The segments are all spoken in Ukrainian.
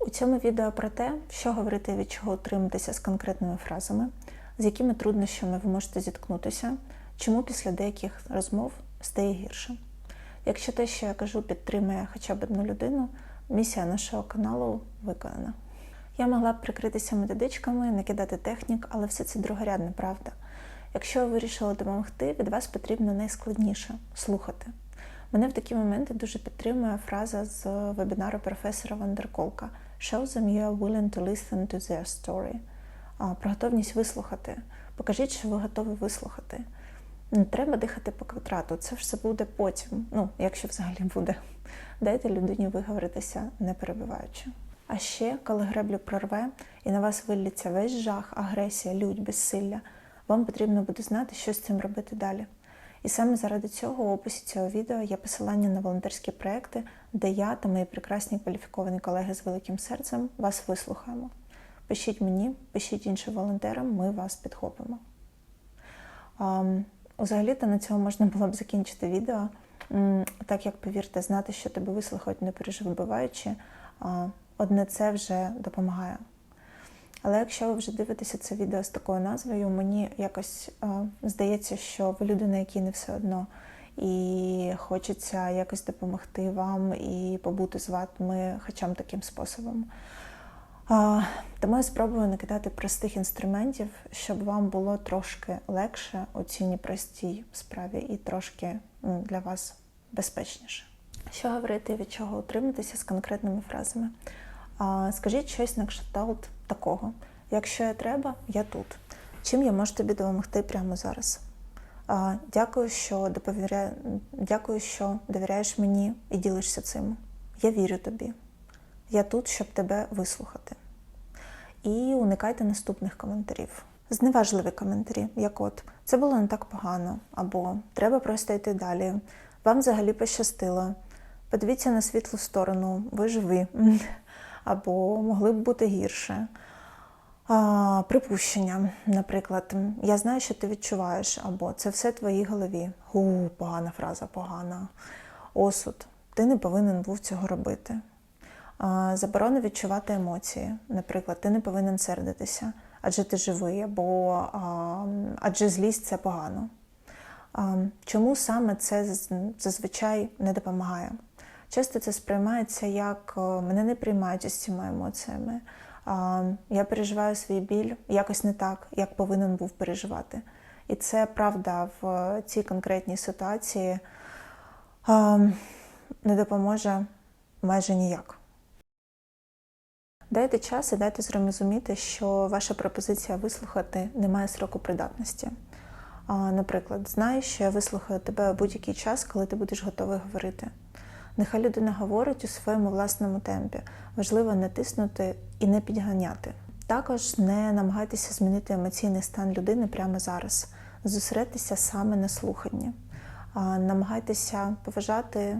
У цьому відео про те, що говорити і від чого утриматися з конкретними фразами, з якими труднощами ви можете зіткнутися, чому після деяких розмов стає гірше. Якщо те, що я кажу, підтримує хоча б одну людину, місія нашого каналу виконана. Я могла б прикритися методичками, накидати технік, але все це другорядна правда. Якщо ви вирішили допомогти, від вас потрібно найскладніше слухати. Мене в такі моменти дуже підтримує фраза з вебінару професора Вандерколка Show them you are willing to listen to their story. Про готовність вислухати. Покажіть, що ви готові вислухати. Не треба дихати по квадрату, це все буде потім, ну, якщо взагалі буде. Дайте людині виговоритися, не перебиваючи. А ще, коли греблю прорве і на вас виллється весь жах, агресія, лють, безсилля, вам потрібно буде знати, що з цим робити далі. І саме заради цього у описі цього відео є посилання на волонтерські проекти, де я та мої прекрасні кваліфіковані колеги з великим серцем вас вислухаємо. Пишіть мені, пишіть іншим волонтерам, ми вас підхопимо. Взагалі-то на цьому можна було б закінчити відео, так як, повірте, знати, що тебе вислухають, не переживаючи, одне це вже допомагає. Але якщо ви вже дивитеся це відео з такою назвою, мені якось здається, що ви людина, якій не все одно, і хочеться якось допомогти вам і побути з вами хоча б таким способом. Тому я спробую накидати простих інструментів, щоб вам було трошки легше у цій непростій справі і трошки для вас безпечніше. Що говорити, від чого утриматися з конкретними фразами? Скажіть щось на кшталт такого. Якщо я треба, я тут. Чим я можу тобі допомогти прямо зараз? Дякую, що доповіря... Дякую, що довіряєш мені і ділишся цим. Я вірю тобі. Я тут, щоб тебе вислухати. І уникайте наступних коментарів. Зневажливі коментарі, як от це було не так погано, або треба просто йти далі. Вам взагалі пощастило. Подивіться на світлу сторону, ви живі, або могли б бути гірше. Припущення, наприклад, я знаю, що ти відчуваєш, або це все в твоїй голові. У, погана фраза, погана. Осуд. Ти не повинен був цього робити. Заборона відчувати емоції. Наприклад, ти не повинен сердитися, адже ти живий, або адже злість це погано. Чому саме це зазвичай не допомагає? Часто це сприймається як мене не приймають із цими емоціями. Я переживаю свій біль якось не так, як повинен був переживати. І це правда в цій конкретній ситуації не допоможе майже ніяк. Дайте час і дайте зрозуміти, що ваша пропозиція вислухати не має сроку придатності. Наприклад, знай, що я вислухаю тебе будь-який час, коли ти будеш готовий говорити. Нехай людина говорить у своєму власному темпі. Важливо не тиснути і не підганяти. Також не намагайтеся змінити емоційний стан людини прямо зараз. Зосередьтеся саме на слуханні. Намагайтеся поважати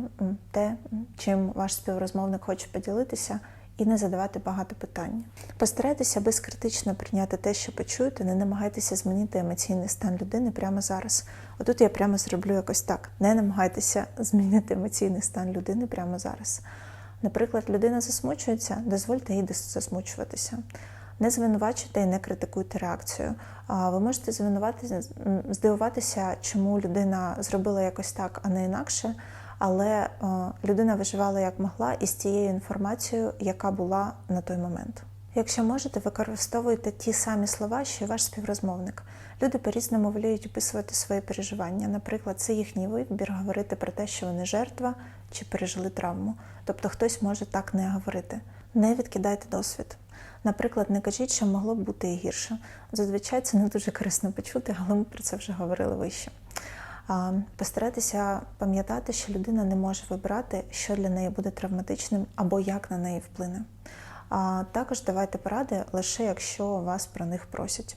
те, чим ваш співрозмовник хоче поділитися і не задавати багато питань. Постарайтеся безкритично прийняти те, що почуєте, не намагайтеся змінити емоційний стан людини прямо зараз. Отут я прямо зроблю якось так: не намагайтеся змінити емоційний стан людини прямо зараз. Наприклад, людина засмучується, дозвольте їй засмучуватися. Не звинувачуйте і не критикуйте реакцію. Ви можете здивуватися, чому людина зробила якось так, а не інакше але е, людина виживала як могла із тією інформацією, яка була на той момент. Якщо можете, використовуйте ті самі слова, що й ваш співрозмовник. Люди по-різному воліють описувати свої переживання. Наприклад, це їхній вибір говорити про те, що вони жертва чи пережили травму. Тобто хтось може так не говорити. Не відкидайте досвід. Наприклад, не кажіть, що могло б бути і гірше. Зазвичай це не дуже корисно почути, але ми про це вже говорили вище. Постарайтеся пам'ятати, що людина не може вибрати, що для неї буде травматичним або як на неї вплине. А також давайте поради лише якщо вас про них просять.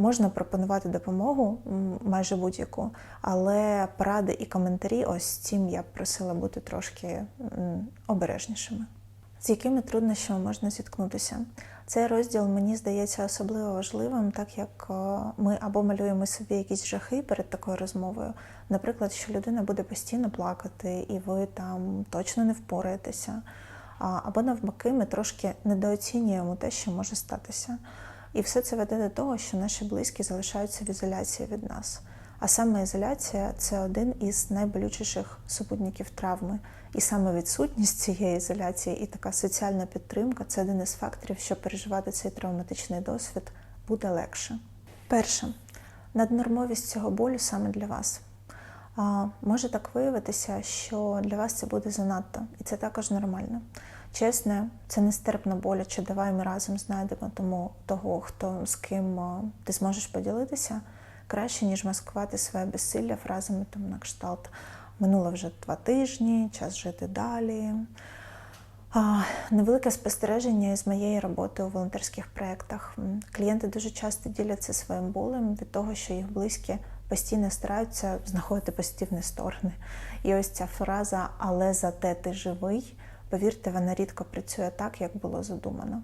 Можна пропонувати допомогу майже будь-яку, але поради і коментарі, ось цим я б просила бути трошки обережнішими. З якими труднощами можна зіткнутися? Цей розділ мені здається особливо важливим, так як е, ми або малюємо собі якісь жахи перед такою розмовою. Наприклад, що людина буде постійно плакати, і ви там точно не впораєтеся. Або навпаки, ми трошки недооцінюємо те, що може статися. І все це веде до того, що наші близькі залишаються в ізоляції від нас. А саме ізоляція це один із найболючіших супутників травми. І саме відсутність цієї ізоляції і така соціальна підтримка це один із факторів, що переживати цей травматичний досвід буде легше. Перше, наднормовість цього болю саме для вас. А, Може так виявитися, що для вас це буде занадто, і це також нормально. Чесно, це нестерпно боляче. Давай ми разом знайдемо тому того, хто з ким ти зможеш поділитися, краще, ніж маскувати своє безсилля фразами там на кшталт. Минуло вже два тижні, час жити далі. А, Невелике спостереження із моєї роботи у волонтерських проєктах. Клієнти дуже часто діляться своїм болем від того, що їх близькі постійно стараються знаходити позитивні сторони. І ось ця фраза Але зате ти живий. Повірте, вона рідко працює так, як було задумано.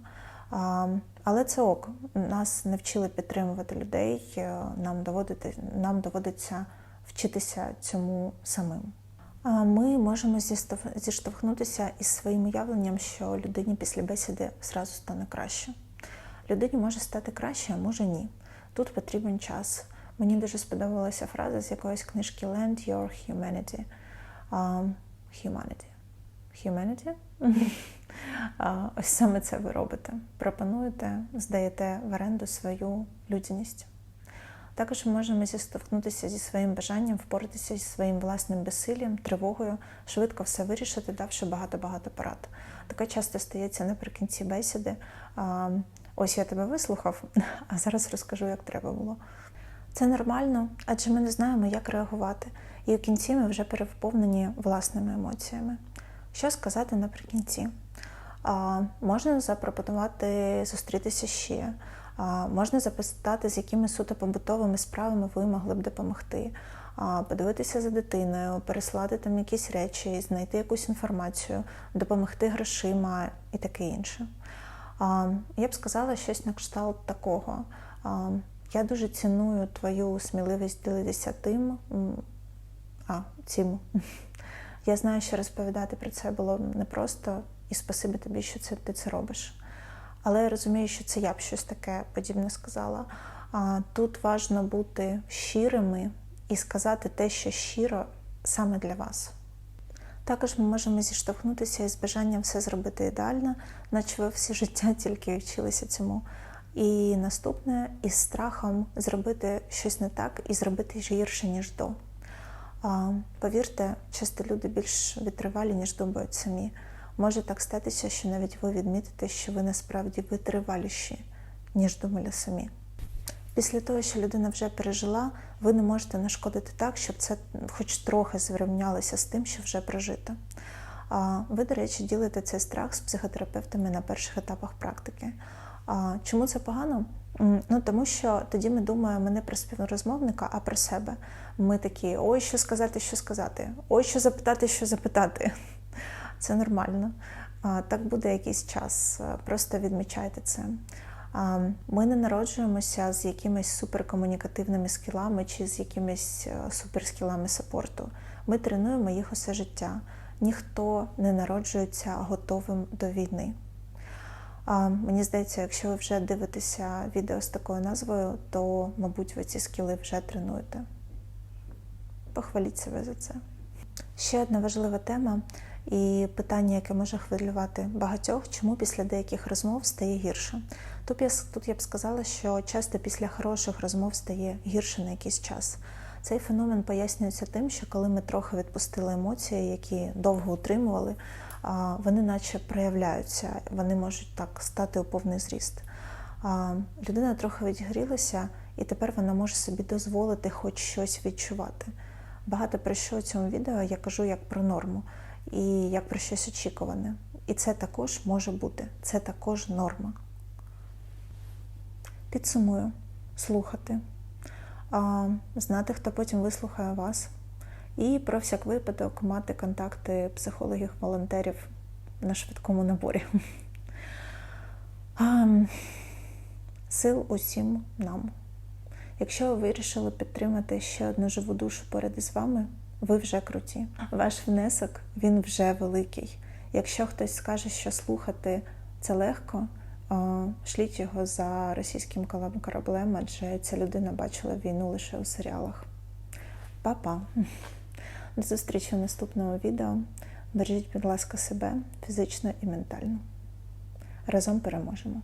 Але це ок. Нас не вчили підтримувати людей, е, нам доводити, нам доводиться вчитися цьому самим. Ми можемо зіштовхнутися із своїм уявленням, що людині після бесіди зразу стане краще. Людині може стати краще, а може ні. Тут потрібен час. Мені дуже сподобалася фраза з якоїсь книжки Land Your Humanity. Um, humanity. Humanity? Ось саме це ви робите. Пропонуєте, здаєте в оренду свою людяність. Також ми можемо зіштовхнутися зі своїм бажанням впоратися зі своїм власним безсиллям, тривогою, швидко все вирішити, давши багато-багато порад. Таке часто стається наприкінці бесіди. Ось я тебе вислухав, а зараз розкажу, як треба було. Це нормально, адже ми не знаємо, як реагувати, і в кінці ми вже переповнені власними емоціями. Що сказати наприкінці? Можна запропонувати зустрітися ще. Можна запитати, з якими суто побутовими справами ви могли б допомогти, подивитися за дитиною, переслати там якісь речі, знайти якусь інформацію, допомогти грошима і таке інше. Я б сказала щось на кшталт такого. Я дуже ціную твою сміливість ділитися тим. А, цим. Я знаю, що розповідати про це було непросто, і спасибі тобі, що це ти це робиш. Але я розумію, що це я б щось таке подібне сказала. А Тут важливо бути щирими і сказати те, що щиро саме для вас. Також ми можемо зіштовхнутися із бажанням все зробити ідеально, наче ви все життя тільки вчилися цьому. І наступне із страхом зробити щось не так і зробити гірше, ніж до. Повірте, часто люди більш витривалі, ніж думають самі. Може так статися, що навіть ви відмітите, що ви насправді витриваліші, ніж думали самі. Після того, що людина вже пережила, ви не можете нашкодити так, щоб це хоч трохи зрівнялося з тим, що вже прожито. Ви, до речі, ділите цей страх з психотерапевтами на перших етапах практики. Чому це погано? Ну тому що тоді ми думаємо не про співрозмовника, а про себе. Ми такі: ой, що сказати, що сказати, ой, що запитати, що запитати це нормально. Так буде якийсь час, просто відмічайте це. Ми не народжуємося з якимись суперкомунікативними скілами чи з якимись е, суперскілами сапорту. Ми тренуємо їх усе життя. Ніхто не народжується готовим до війни. Мені здається, якщо ви вже дивитеся відео з такою назвою, то, мабуть, ви ці скіли вже тренуєте. Похваліть себе за це. Ще одна важлива тема і питання, яке може хвилювати багатьох, чому після деяких розмов стає гірше. Тут я тут я б сказала, що часто після хороших розмов стає гірше на якийсь час. Цей феномен пояснюється тим, що коли ми трохи відпустили емоції, які довго утримували, вони наче проявляються, вони можуть так стати у повний зріст. Людина трохи відгрілася, і тепер вона може собі дозволити хоч щось відчувати. Багато про що у цьому відео я кажу як про норму і як про щось очікуване. І це також може бути, це також норма. Підсумую, слухати, знати, хто потім вислухає вас. І про всяк випадок мати контакти психологів-волонтерів на швидкому наборі. Сил усім нам. Якщо ви вирішили підтримати ще одну живу душу поряд із вами, ви вже круті. Ваш внесок він вже великий. Якщо хтось скаже, що слухати це легко, шліть його за російським кораблем, адже ця людина бачила війну лише у серіалах. Па-па! До зустрічі в наступному відео. Бережіть, будь ласка, себе фізично і ментально. Разом переможемо!